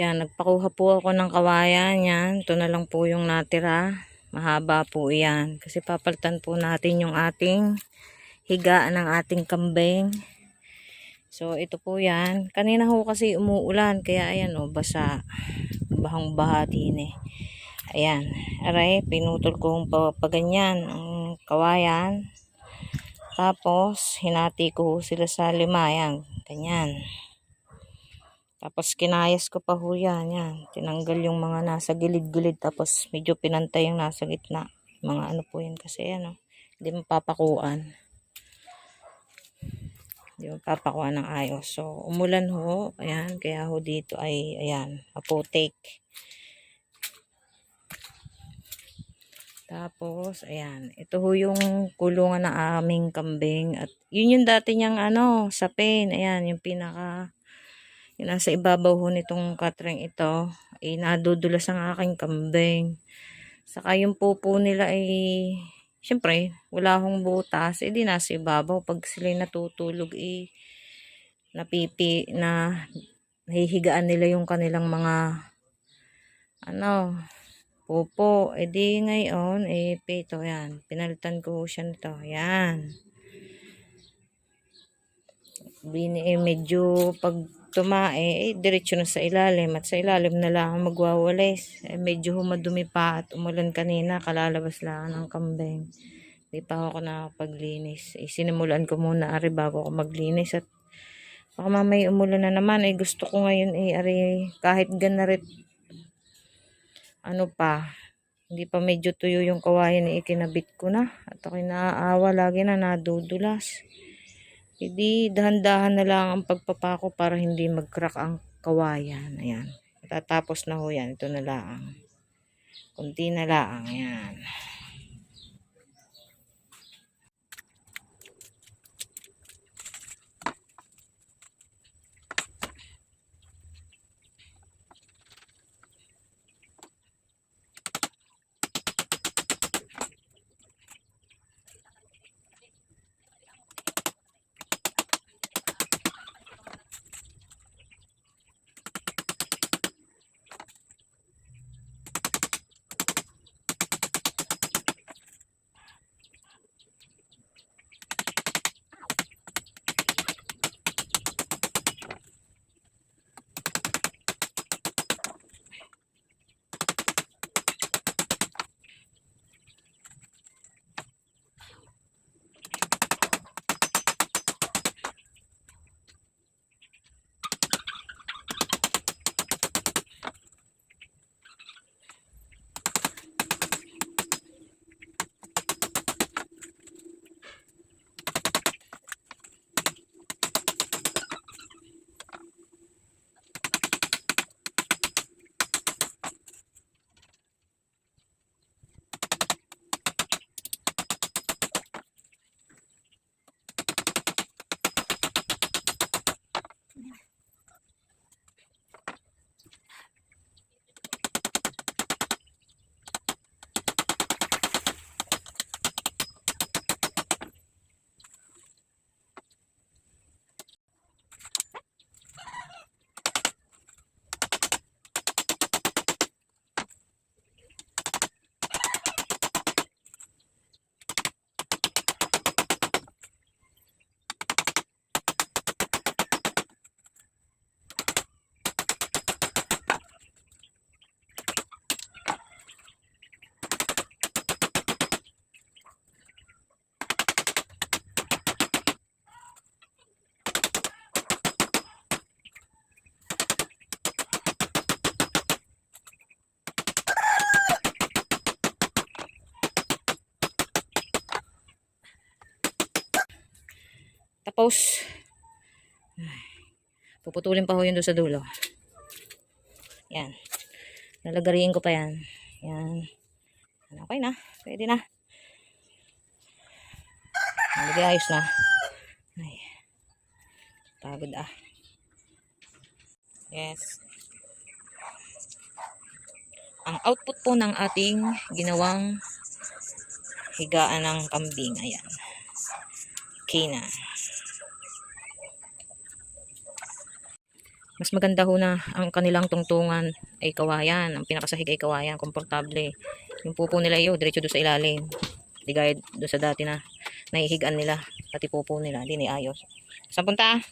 Yan, nagpakuha po ako ng kawayan. Yan, ito na lang po yung natira. Mahaba po yan. Kasi papalitan po natin yung ating higaan ng ating kambing. So, ito po yan. Kanina ho kasi umuulan. Kaya ayan o, basa. Bahang baha din eh. Ayan. Aray, pinutol kong pa, ganyan ang kawayan. Tapos, hinati ko sila sa lima. Ayan, ganyan. Tapos, kinayas ko pa ho yan. Yan. Tinanggal yung mga nasa gilid-gilid. Tapos, medyo pinantay yung nasa gitna. Mga ano po yan kasi, ano. Hindi mapapakuan. Hindi mapapakuan ng ayos. So, umulan ho. Ayan. Kaya ho dito ay, ayan, apotek. Tapos, ayan. Ito ho yung kulungan ng aming kambing. At yun yung dati niyang ano, sapin. Ayan, yung pinaka, yung nasa ibabaw ho nitong katring ito. Ay nadudulas ang aking kambing. Saka yung pupo nila ay, syempre, wala hong butas. Eh di nasa ibabaw. Pag sila natutulog, eh, napipi, na nahihigaan nila yung kanilang mga, ano, Opo, edi ngayon, eh, pito yan. Pinalitan ko siya nito. Yan. Bini, eh, medyo pag tumae, eh, diretso na sa ilalim. At sa ilalim na lang ang magwawalis. Eh, medyo humadumi pa at umulan kanina. Kalalabas lang ng kambing. Di pa ako nakapaglinis. Eh, sinimulan ko muna ari bago ako maglinis. At baka mamay umulan na naman. Eh, gusto ko ngayon, eh, ari, kahit ganarit ano pa, hindi pa medyo tuyo yung kawayan na ikinabit ko na. At ako'y naaawa lagi na nadudulas. Hindi, dahan-dahan na lang ang pagpapako para hindi mag-crack ang kawayan. Ayan. Tatapos na ho yan. Ito na lang. Kunti na lang. Ayan. Tapos, puputulin pa ho yun doon sa dulo. Yan. Lalagariin ko pa yan. Yan. Okay na. Pwede na. Hindi ayos na. Ay. Pagod ah. Yes. Ang output po ng ating ginawang higaan ng kambing. Ayan. Okay na. Mas maganda ho na ang kanilang tungtungan ay kawayan. Ang pinakasahig ay kawayan. Komportable. Yung pupo nila iyo, diretso doon sa ilalim. Di gaya doon sa dati na nahihigaan nila. Pati pupo nila. Di ni ayos. Saan punta?